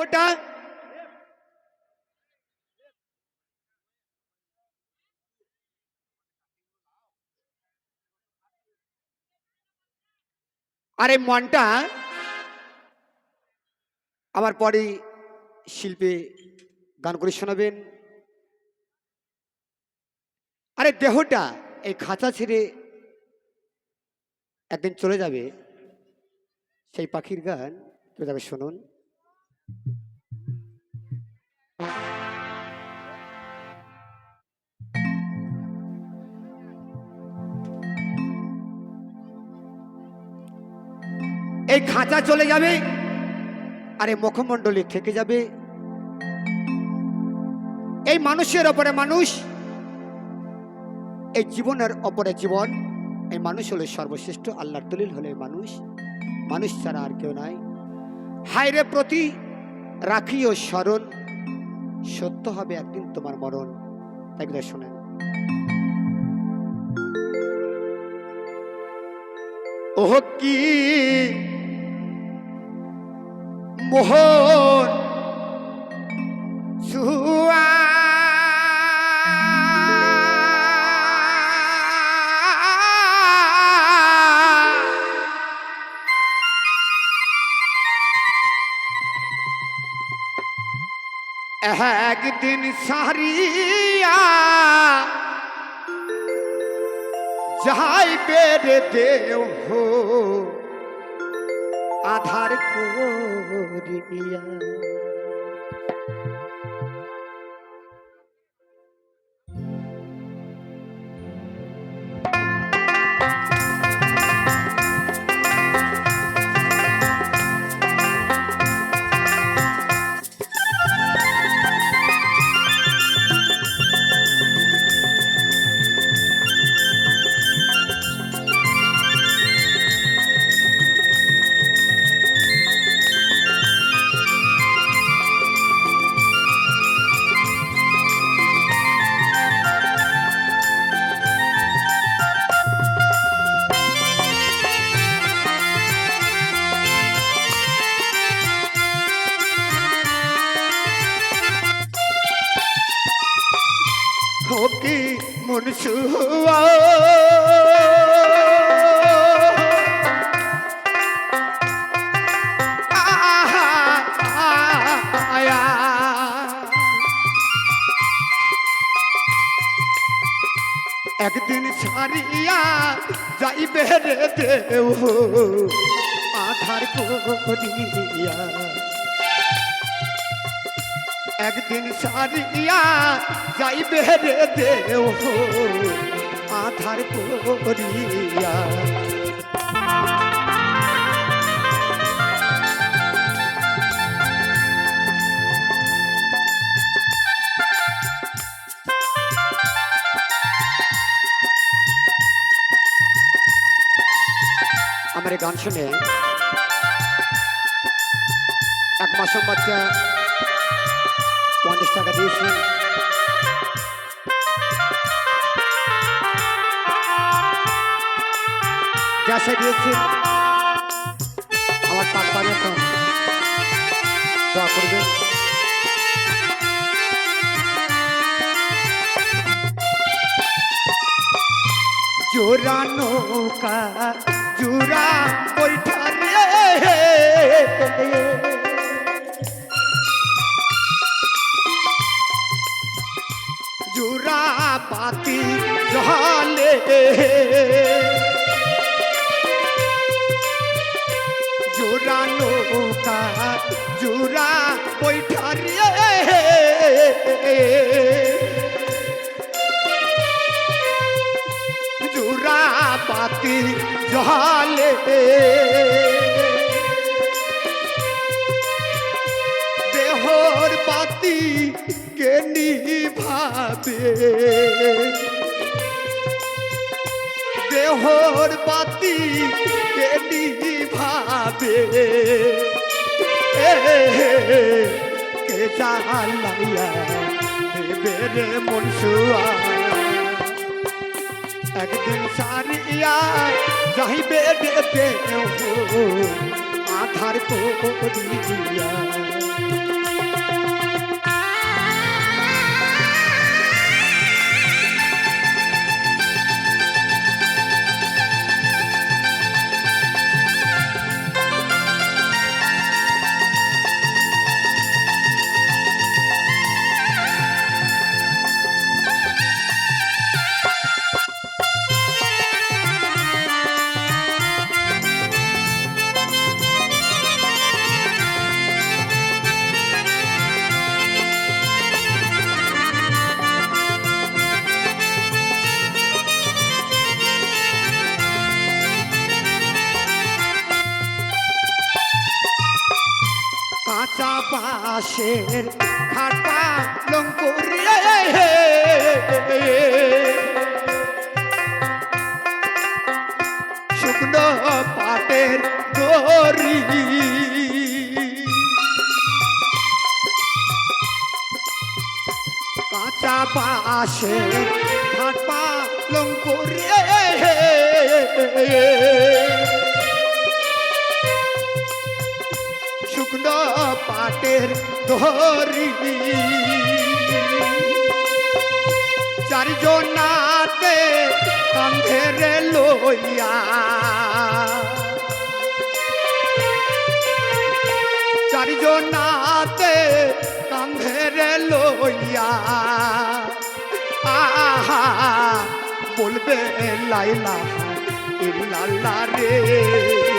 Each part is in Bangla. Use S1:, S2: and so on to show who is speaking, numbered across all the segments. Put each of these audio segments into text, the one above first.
S1: দেহটা আরে মনটা আমার পরে শিল্পে গান করে শোনাবেন। আরে দেহটা এই খাঁচা ছেড়ে একদিন চলে যাবে, সেই পাখির গান চলে যাবে, শুনুন। এই খাঁচা চলে যাবে। আরে মুখমণ্ডলী থেকে যাবে। এই মানুষের ওপরে মানুষ। এই জীবনের ওপরে জীবন। এই মানুষ হলো সর্বশ্রেষ্ঠ, আল্লাহর দলিল হলে মানুষ। মানুষ ছাড়া আর কেউ নাই। হায়রে প্রতি রাখিও স্মরণ সত্য হবে একদিন তোমার মরণ। তাইগুলো শোনেন। ওহ কি মোহন একদিন সারিয়া যাই বেড়ে দেও আধার করিয়া। হোকি মনসুয়া একদিন ছাড়িয়া যাইবে রে দেও আধার করিয়া একদিন সারিয়া যাইবে রে দেও আধার করিয়া। আমার গান শুনে এক মাসের বাচ্চা টাকা দিয়েছেন গ্যাসে দিয়েছেন আমার পাক তো। দোয়া করবেন। জোরা নৌকা জোরা বৈঠা রে পাতি জলে জুরা নৌকা জুরা বৈঠারিয়ে জুরা পাতি জলে দেহর পাতি কে নিভাবে দেহর পাতি কে নিভাবে কে জালাইয়া দেবে মনসুয়া? একদিন সারিয়া যাইবে দেহ, আধার করিয়া। বাসের খাটা লঙ্কুরে শুকনো পাটের দড়ি। কাঁচা বাসের খাটা লঙ্কুরে শুকনো পাটের দড়ি চারজন নাতে কান্ধেরে লইয়া চারজন নাতে কান্ধেরে লইয়া আহা, বলবে লাইলা ইল্লাল্লাহ রে।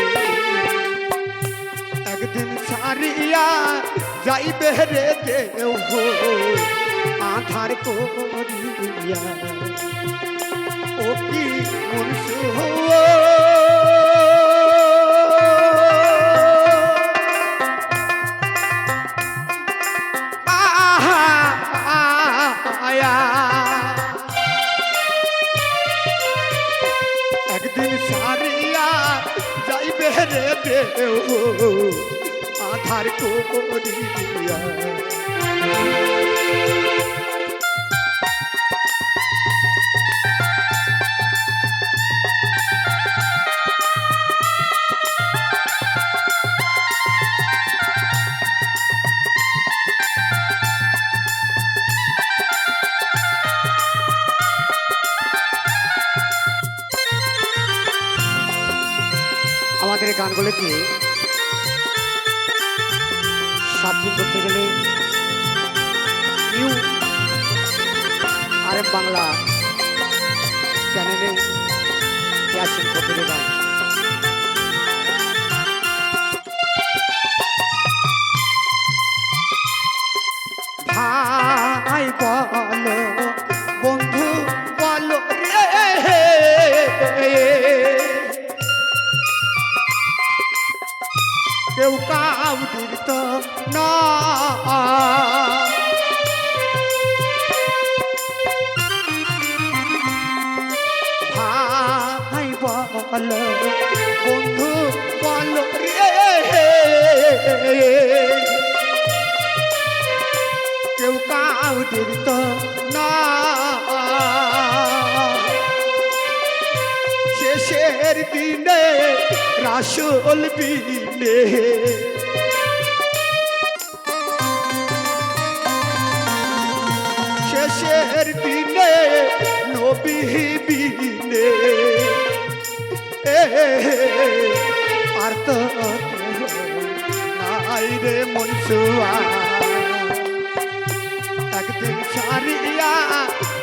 S1: একদিন সারিয়া যাইবে রে দেও আধার করিয়া ও কি মনসু আধার করিয়া। আমাদের এই সাবমিট করতে গেলে নিউ আর বাংলা চ্যানেলে ক্যাশ করতে দেবেন কেউ কাউদির তো না। বন্ধু বল কেউ কাউদির তো না। দিনে রাসুল বিনে। শেষের দিনে নবী বিনে। আর তো নাই রে মনসুয়া। একদিন সারিয়া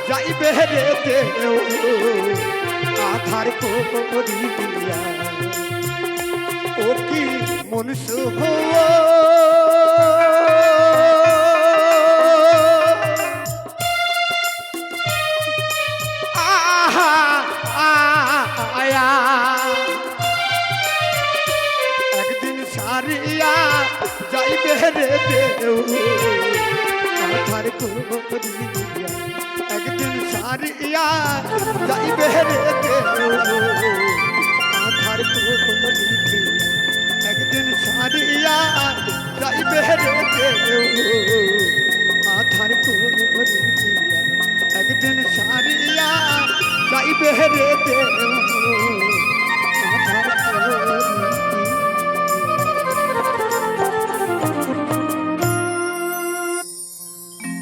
S1: যাইবে রে দেও আধার করিয়া। ও কি মনসু একদিন সারিয়া যাইবে রে দেও আধার করিয়া। সারিয়া যাইবে একদিন দেও